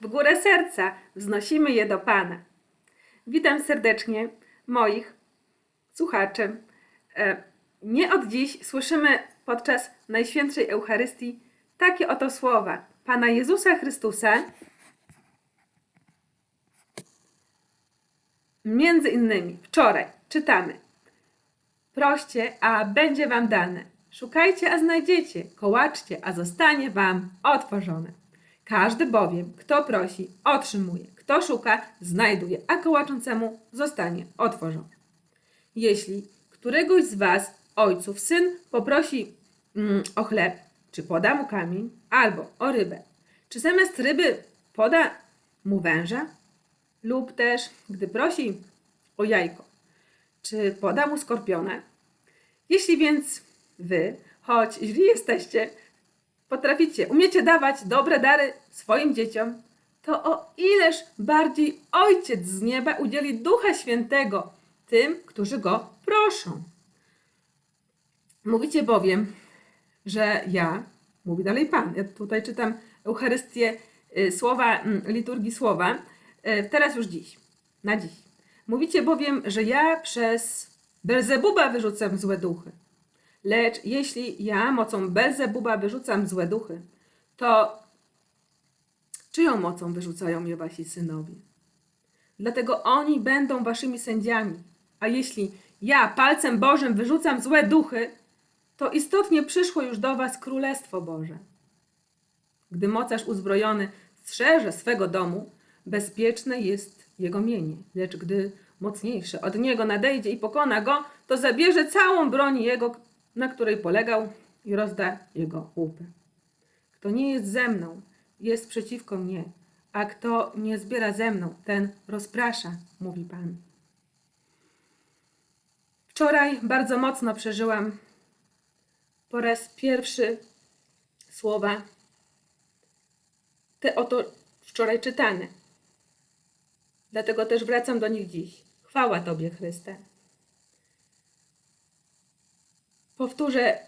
w górę serca wznosimy je do Pana. Witam serdecznie moich słuchaczy. E, Nie od dziś słyszymy podczas Najświętszej Eucharystii takie oto słowa Pana Jezusa Chrystusa. Między innymi wczoraj czytamy Proście, a będzie wam dane. Szukajcie, a znajdziecie. Kołaczcie, a zostanie wam otworzone. Każdy bowiem, kto prosi, otrzymuje. Kto szuka, znajduje, a kołaczącemu zostanie otworzone. Jeśli któregoś z was, ojców, syn poprosi mm, o chleb, czy poda mu kamień, albo o rybę, czy zamiast ryby poda mu węża, lub też, gdy prosi o jajko, czy poda mu skorpiona? Jeśli więc wy, choć źli jesteście, potraficie, umiecie dawać dobre dary swoim dzieciom, to o ileż bardziej Ojciec z nieba udzieli Ducha Świętego tym, którzy Go proszą. Mówicie bowiem, że ja, mówi dalej Pan, ja tutaj czytam Eucharystię, y, słowa mm, liturgii słowa, y, teraz już dziś, na dziś. Mówicie bowiem, że ja przez Belzebuba wyrzucam złe duchy. Lecz jeśli ja mocą Belzebuba wyrzucam złe duchy, to czyją mocą wyrzucają je wasi synowie? Dlatego oni będą waszymi sędziami. A jeśli ja palcem Bożym wyrzucam złe duchy, to istotnie przyszło już do was Królestwo Boże. Gdy mocarz uzbrojony strzeże swego domu, bezpieczne jest jego mienie. Lecz gdy mocniejszy od niego nadejdzie i pokona go, to zabierze całą broń jego, na której polegał i rozda jego łupy. Kto nie jest ze mną, jest przeciwko mnie, a kto nie zbiera ze mną, ten rozprasza, mówi Pan. Wczoraj bardzo mocno przeżyłam po raz pierwszy słowa te oto wczoraj czytane. Dlatego też wracam do nich dziś. Chwała Tobie, Chryste. Powtórzę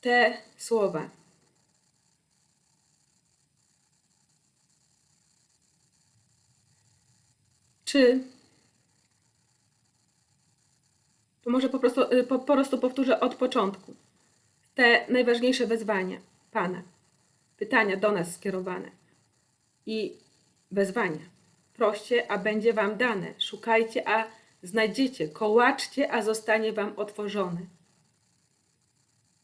te słowa. Czy to może po prostu, y, po, po prostu powtórzę od początku te najważniejsze wezwania Pana, pytania do nas skierowane i wezwania. Proście, a będzie wam dane. Szukajcie, a znajdziecie. Kołaczcie, a zostanie wam otworzone.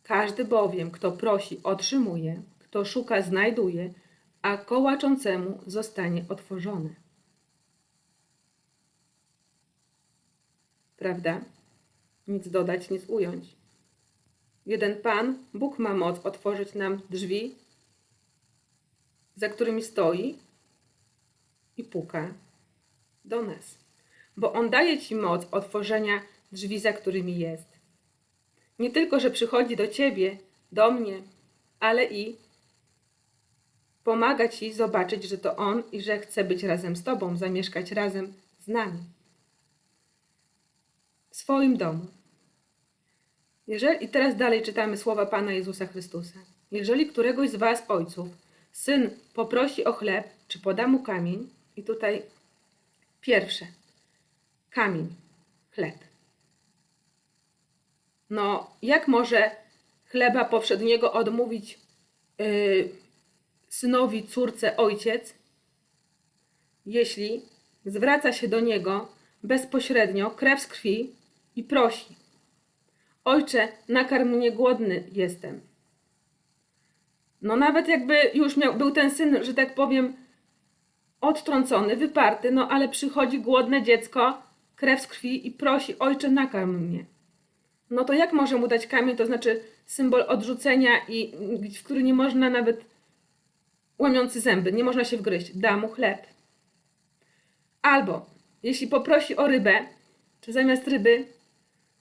Każdy bowiem, kto prosi, otrzymuje, kto szuka, znajduje, a kołaczącemu zostanie otworzone. Prawda? Nic dodać, nic ująć. Jeden Pan, Bóg ma moc otworzyć nam drzwi, za którymi stoi i puka do nas, bo On daje Ci moc otworzenia drzwi, za którymi jest. Nie tylko, że przychodzi do Ciebie, do mnie, ale i pomaga Ci zobaczyć, że to On i że chce być razem z Tobą, zamieszkać razem z nami. W swoim domu. Jeżeli, I teraz dalej czytamy słowa Pana Jezusa Chrystusa. Jeżeli któregoś z Was, ojców, syn poprosi o chleb, czy poda mu kamień, i tutaj pierwsze, kamień, chleb. No, jak może chleba powszedniego odmówić yy, synowi, córce, ojciec, jeśli zwraca się do niego bezpośrednio, krew z krwi i prosi: Ojcze, nakarm mnie głodny jestem. No, nawet jakby już miał, był ten syn, że tak powiem, odtrącony, wyparty, no ale przychodzi głodne dziecko, krew z krwi i prosi, ojcze nakarm mnie. No to jak może mu dać kamień, to znaczy symbol odrzucenia i w który nie można nawet łamiący zęby, nie można się wgryźć, da mu chleb. Albo jeśli poprosi o rybę, czy zamiast ryby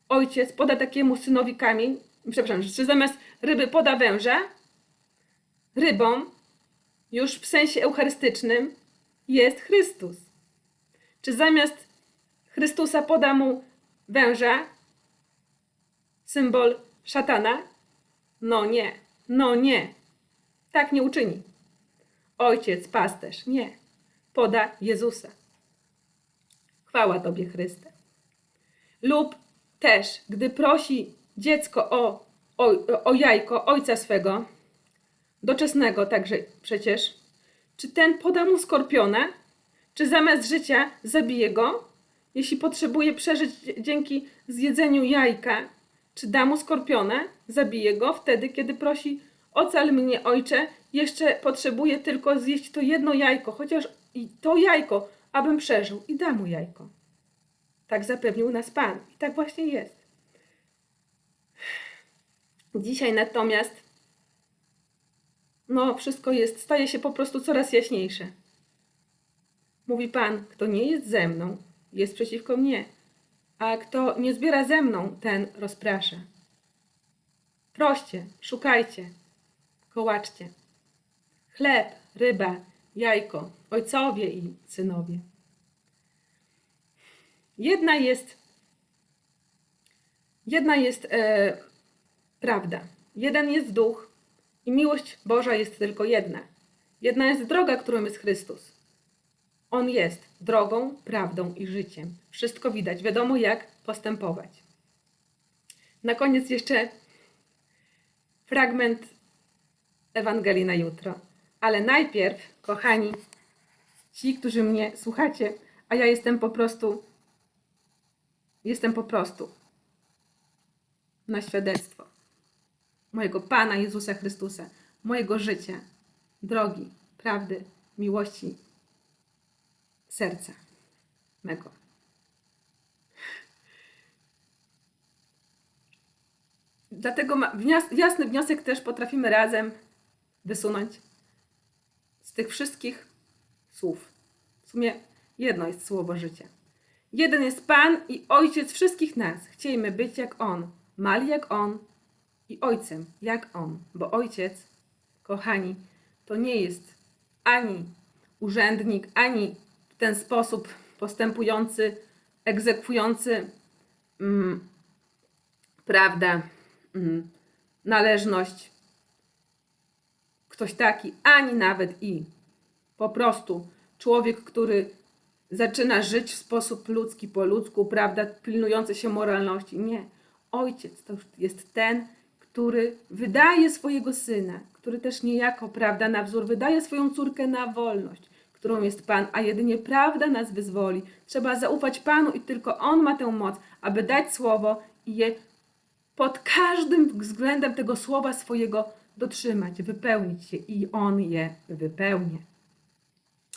ojciec poda takiemu synowi kamień, przepraszam, czy zamiast ryby poda węża, rybą, już w sensie eucharystycznym, jest Chrystus. Czy zamiast Chrystusa poda mu węża, symbol szatana? No nie, no nie. Tak nie uczyni. Ojciec, pasterz, nie. poda Jezusa. Chwała Tobie, Chryste. Lub też, gdy prosi dziecko o, o, o jajko ojca swego, doczesnego także przecież, czy ten poda mu skorpiona, czy zamiast życia zabije go, jeśli potrzebuje przeżyć dzięki zjedzeniu jajka, czy da mu skorpiona, zabije go wtedy, kiedy prosi ocal mnie ojcze, jeszcze potrzebuję tylko zjeść to jedno jajko, chociaż i to jajko, abym przeżył i da mu jajko. Tak zapewnił nas Pan i tak właśnie jest. Dzisiaj natomiast no wszystko jest, staje się po prostu coraz jaśniejsze. Mówi Pan, kto nie jest ze mną, jest przeciwko mnie, a kto nie zbiera ze mną, ten rozprasza. Proście, szukajcie, kołaczcie. Chleb, ryba, jajko, ojcowie i synowie. Jedna jest, jedna jest e, prawda. Jeden jest duch i miłość Boża jest tylko jedna. Jedna jest droga, którą jest Chrystus. On jest drogą, prawdą i życiem. Wszystko widać, wiadomo jak postępować. Na koniec jeszcze fragment Ewangelii na jutro. Ale najpierw, kochani, ci, którzy mnie słuchacie, a ja jestem po prostu, jestem po prostu na świadectwo mojego Pana Jezusa Chrystusa, mojego życia, drogi, prawdy, miłości, serca mego. Dlatego ma, jasny wniosek też potrafimy razem wysunąć z tych wszystkich słów. W sumie jedno jest słowo życia. Jeden jest Pan i Ojciec wszystkich nas. Chciejmy być jak On, mali jak On i Ojcem jak On. Bo Ojciec, kochani, to nie jest ani urzędnik, ani ten sposób postępujący, egzekwujący, mm, prawda, mm, należność, ktoś taki, ani nawet i po prostu człowiek, który zaczyna żyć w sposób ludzki, po ludzku, prawda, pilnujący się moralności. Nie. Ojciec to jest ten, który wydaje swojego syna, który też niejako, prawda, na wzór, wydaje swoją córkę na wolność, którą jest Pan, a jedynie prawda nas wyzwoli. Trzeba zaufać Panu i tylko On ma tę moc, aby dać słowo i je pod każdym względem tego słowa swojego dotrzymać, wypełnić się i On je wypełnia.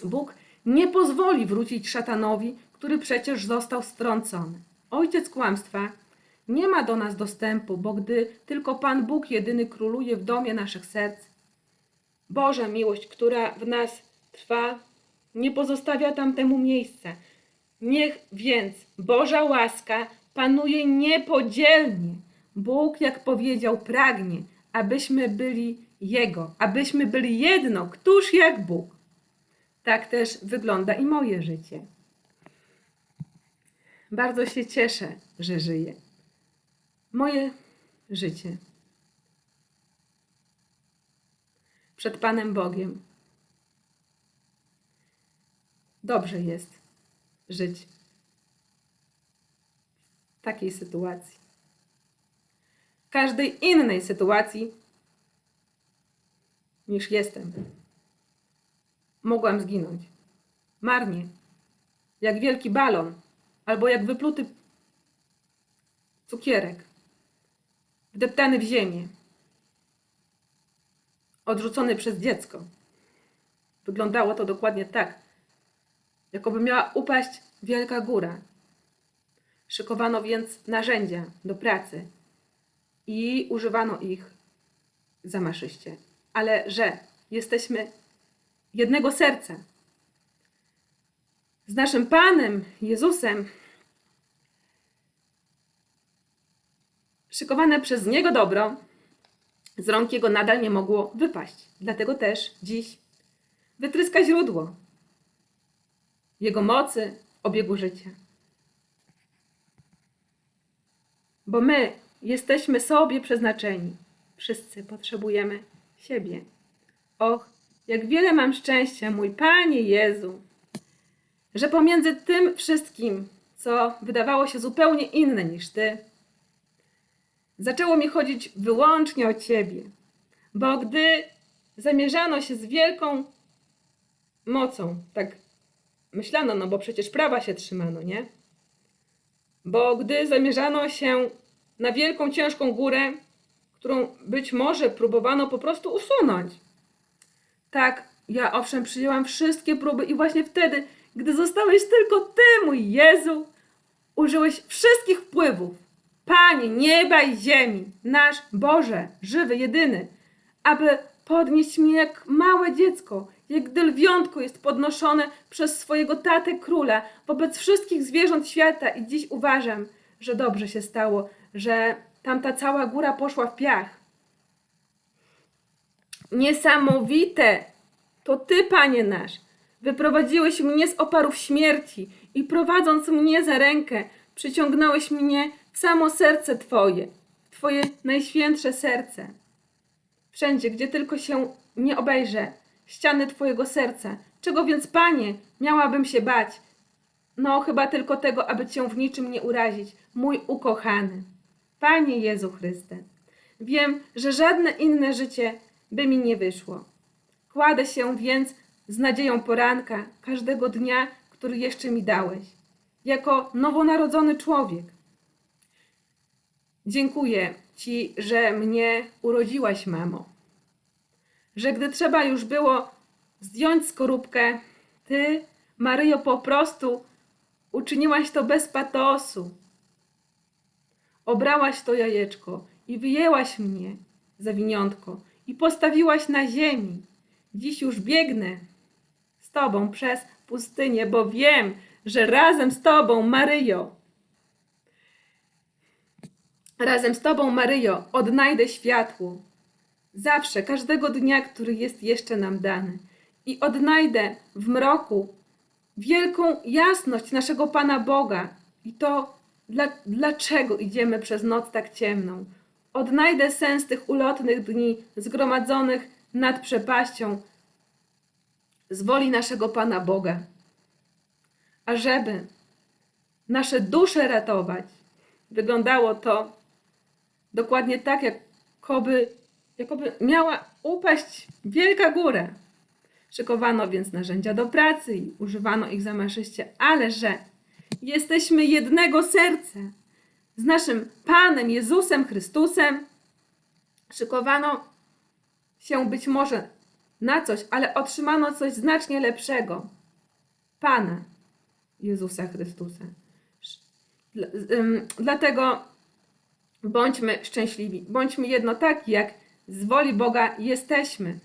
Bóg nie pozwoli wrócić szatanowi, który przecież został strącony. Ojciec kłamstwa nie ma do nas dostępu, bo gdy tylko Pan Bóg jedyny króluje w domie naszych serc, Boża miłość, która w nas trwa, nie pozostawia tam temu miejsca. Niech więc Boża łaska panuje niepodzielnie. Bóg, jak powiedział, pragnie, abyśmy byli Jego, abyśmy byli jedno, któż jak Bóg. Tak też wygląda i moje życie. Bardzo się cieszę, że żyję. Moje życie przed Panem Bogiem. Dobrze jest żyć w takiej sytuacji. W każdej innej sytuacji niż jestem mogłam zginąć. Marnie. Jak wielki balon, albo jak wypluty cukierek, wdeptany w ziemię, odrzucony przez dziecko. Wyglądało to dokładnie tak, jakoby miała upaść wielka góra. Szykowano więc narzędzia do pracy i używano ich zamaszyście. Ale że jesteśmy jednego serca. Z naszym Panem Jezusem, szykowane przez Niego dobro, z rąk Jego nadal nie mogło wypaść. Dlatego też dziś wytryska źródło Jego mocy, obiegu życia. Bo my jesteśmy sobie przeznaczeni. Wszyscy potrzebujemy siebie. Och, jak wiele mam szczęścia, mój Panie Jezu, że pomiędzy tym wszystkim, co wydawało się zupełnie inne niż ty, zaczęło mi chodzić wyłącznie o ciebie. Bo gdy zamierzano się z wielką mocą, tak myślano, no bo przecież prawa się trzymano, nie? Bo gdy zamierzano się na wielką, ciężką górę, którą być może próbowano po prostu usunąć. Tak, ja owszem przyjęłam wszystkie próby i właśnie wtedy, gdy zostałeś tylko ty, mój Jezu, użyłeś wszystkich wpływów. Panie nieba i ziemi, nasz Boże, żywy, jedyny, aby podnieść mnie jak małe dziecko, jak gdy lwiątko jest podnoszone przez swojego tatę króla wobec wszystkich zwierząt świata i dziś uważam, że dobrze się stało, że tamta cała góra poszła w piach. Niesamowite! To Ty, Panie nasz, wyprowadziłeś mnie z oparów śmierci i prowadząc mnie za rękę, przyciągnąłeś mnie w samo serce Twoje, Twoje najświętsze serce. Wszędzie, gdzie tylko się nie obejrzę, ściany Twojego serca. Czego więc, Panie, miałabym się bać? No, chyba tylko tego, aby Cię w niczym nie urazić, mój ukochany. Panie Jezu Chryste, wiem, że żadne inne życie by mi nie wyszło. Kładę się więc z nadzieją poranka każdego dnia, który jeszcze mi dałeś, jako nowonarodzony człowiek. Dziękuję Ci, że mnie urodziłaś, mamo. Że gdy trzeba już było zdjąć skorupkę, Ty, Maryjo, po prostu uczyniłaś to bez patosu. Obrałaś to jajeczko i wyjęłaś mnie, zawiniątko, i postawiłaś na ziemi. Dziś już biegnę z Tobą przez pustynię, bo wiem, że razem z Tobą, Maryjo, razem z Tobą, Maryjo, odnajdę światło. Zawsze, każdego dnia, który jest jeszcze nam dany. I odnajdę w mroku wielką jasność naszego Pana Boga. I to, dla, dlaczego idziemy przez noc tak ciemną. Odnajdę sens tych ulotnych dni zgromadzonych nad przepaścią z woli naszego Pana Boga. Ażeby nasze dusze ratować, wyglądało to dokładnie tak, jakoby, jakoby miała upaść wielka góra. Szykowano więc narzędzia do pracy i używano ich zamaszyście, ale że jesteśmy jednego serca z naszym Panem Jezusem Chrystusem, szykowano się być może na coś, ale otrzymano coś znacznie lepszego. Pana Jezusa Chrystusa. Dlatego bądźmy szczęśliwi, bądźmy jedno tak, jak z woli Boga jesteśmy.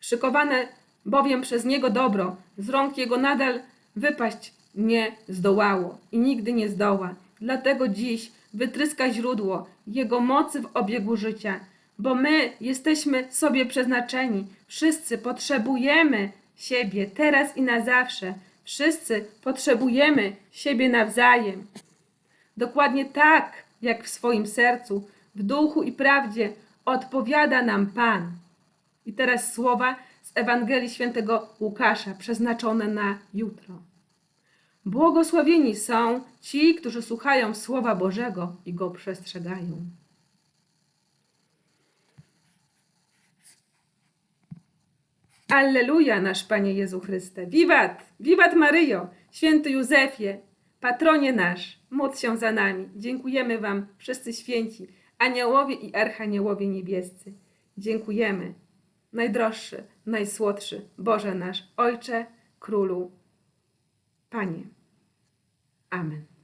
Szykowane bowiem przez Niego dobro, z rąk Jego nadal wypaść nie zdołało i nigdy nie zdoła. Dlatego dziś wytryska źródło Jego mocy w obiegu życia, bo my jesteśmy sobie przeznaczeni. Wszyscy potrzebujemy siebie teraz i na zawsze. Wszyscy potrzebujemy siebie nawzajem. Dokładnie tak, jak w swoim sercu, w duchu i prawdzie odpowiada nam Pan. I teraz słowa z Ewangelii Świętego Łukasza, przeznaczone na jutro. Błogosławieni są ci, którzy słuchają Słowa Bożego i go przestrzegają. Alleluja, nasz Panie Jezu Chryste. Wiwat, wiwat Maryjo, święty Józefie, patronie nasz, módl się za nami. Dziękujemy Wam, wszyscy święci, aniołowie i archaniołowie niebiescy. Dziękujemy, najdroższy, najsłodszy, Boże nasz, Ojcze, Królu, Panie. Amen.